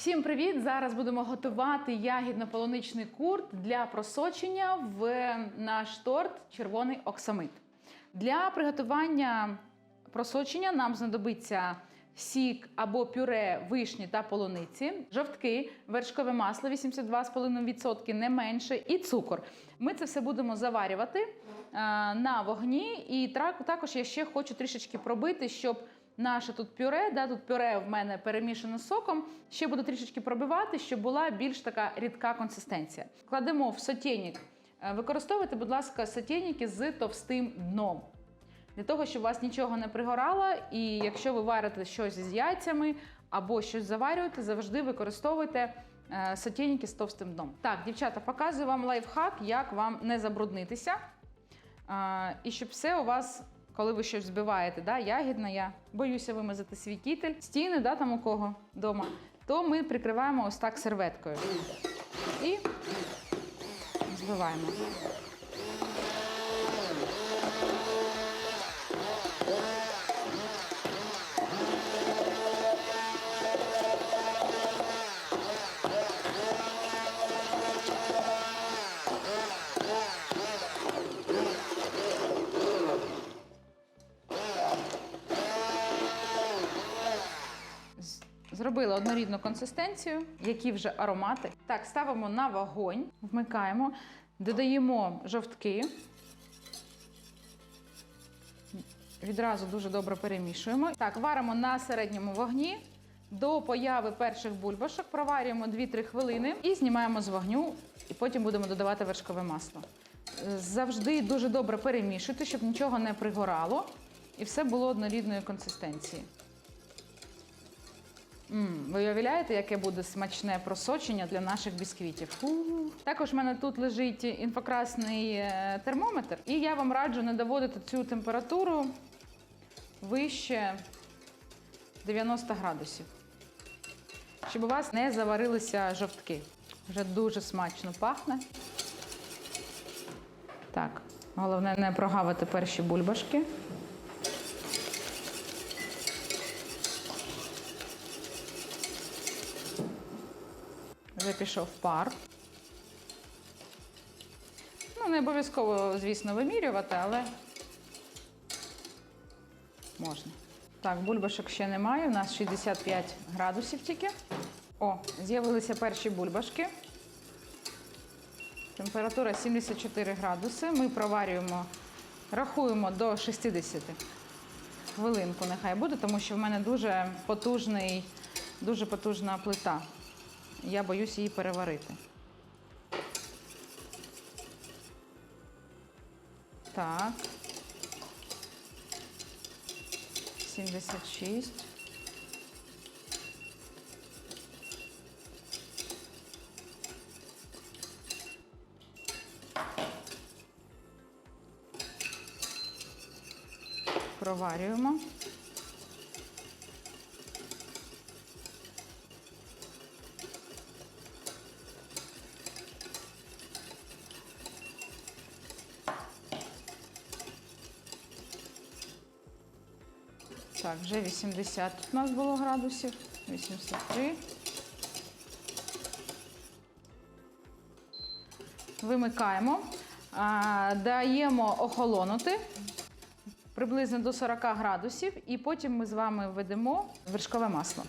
Всім привіт! Зараз будемо готувати ягідно-полуничний курт для просочення в наш торт червоний оксамит. Для приготування просочення нам знадобиться сік або пюре вишні та полуниці, жовтки, вершкове масло 82,5% не менше, і цукор. Ми це все будемо заварювати е, на вогні. І також я ще хочу трішечки пробити, щоб наше тут пюре, да, тут пюре в мене перемішано з соком, ще буду трішечки пробивати, щоб була більш така рідка консистенція. Кладемо в сотейник. Е, Використовуйте, будь ласка, сотейники з товстим дном. Для того, щоб у вас нічого не пригорало, і якщо ви варите щось з яйцями або щось заварюєте, завжди використовуйте е, сотейники з товстим дном. Так, дівчата, показую вам лайфхак, як вам не забруднитися. Е, І щоб все у вас, коли ви щось збиваєте, да, ягідне, я боюся вимазати свій кітель, стіни, да, там у кого вдома, то ми прикриваємо ось так серветкою. І збиваємо. Зробили однорідну консистенцію, які вже аромати. Так, ставимо на вогонь, вмикаємо, додаємо жовтки. Відразу дуже добре перемішуємо. Так, варимо на середньому вогні до появи перших бульбашок, проварюємо 2-3 хвилини і знімаємо з вогню, і потім будемо додавати вершкове масло. Завжди дуже добре перемішуйте, щоб нічого не пригорало і все було однорідної консистенції. М, ви уявляєте, яке буде смачне просочення для наших бісквітів? Фу. Також в мене тут лежить інфокрасний е, термометр, і я вам раджу не доводити цю температуру вище 90 градусів, щоб у вас не заварилися жовтки. Вже дуже смачно пахне. Так, головне не прогавити перші бульбашки. Вже пішов пар. Ну, не обов'язково, звісно, вимірювати, але можна. Так, бульбашок ще немає. У нас 65 градусів тільки. О, з'явилися перші бульбашки. Температура 74 градуси. Ми проварюємо, рахуємо до 60 хвилинку нехай буде, тому що в мене дуже потужний, дуже потужна плита. Я боюсь її переварити. Так. 76. Проварюємо. Так, вже 80 тут у нас було градусів. 83. Вимикаємо. Даємо охолонути приблизно до 40 градусів, і потім ми з вами введемо вершкове масло.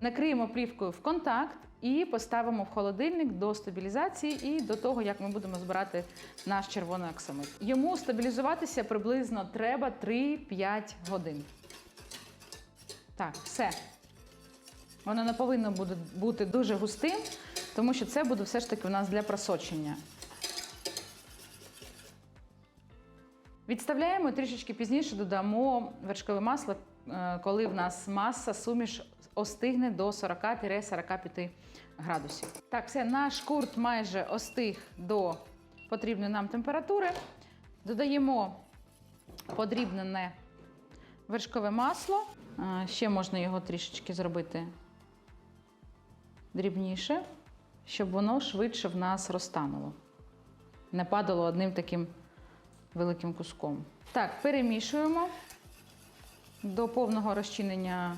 Накриємо плівкою в контакт і поставимо в холодильник до стабілізації і до того, як ми будемо збирати наш червоний оксамит. Йому стабілізуватися приблизно треба 3-5 годин. Так, все. Воно не повинно буде бути дуже густим, тому що це буде все ж таки у нас для просочення. Відставляємо трішечки пізніше додамо вершкове масло, е, коли в нас маса суміш остигне до 40-45 градусів. Так, все, наш курт майже остиг до потрібної нам температури. Додаємо подрібнене вершкове масло. Ще можна його трішечки зробити дрібніше, щоб воно швидше в нас розтануло. Не падало одним таким великим куском. Так, перемішуємо до повного розчинення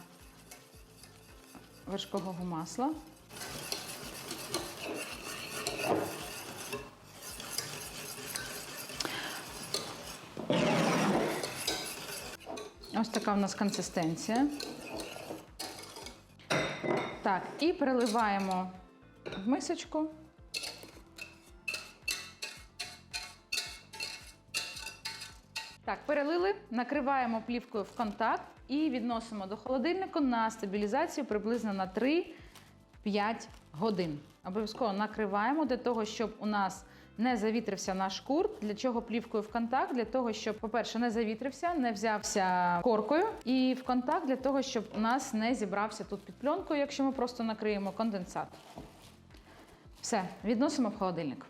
вершкового масла. Ось така в нас консистенція. Так, і переливаємо в мисочку. Так, перелили, накриваємо плівкою в контакт і відносимо до холодильника на стабілізацію приблизно на 3-5 годин. Обов'язково накриваємо для того, щоб у нас не завітрився наш курт. Для чого плівкою в контакт? Для того, щоб, по-перше, не завітрився, не взявся коркою, і в контакт для того, щоб у нас не зібрався тут під пленкою, якщо ми просто накриємо конденсат. Все, відносимо в холодильник.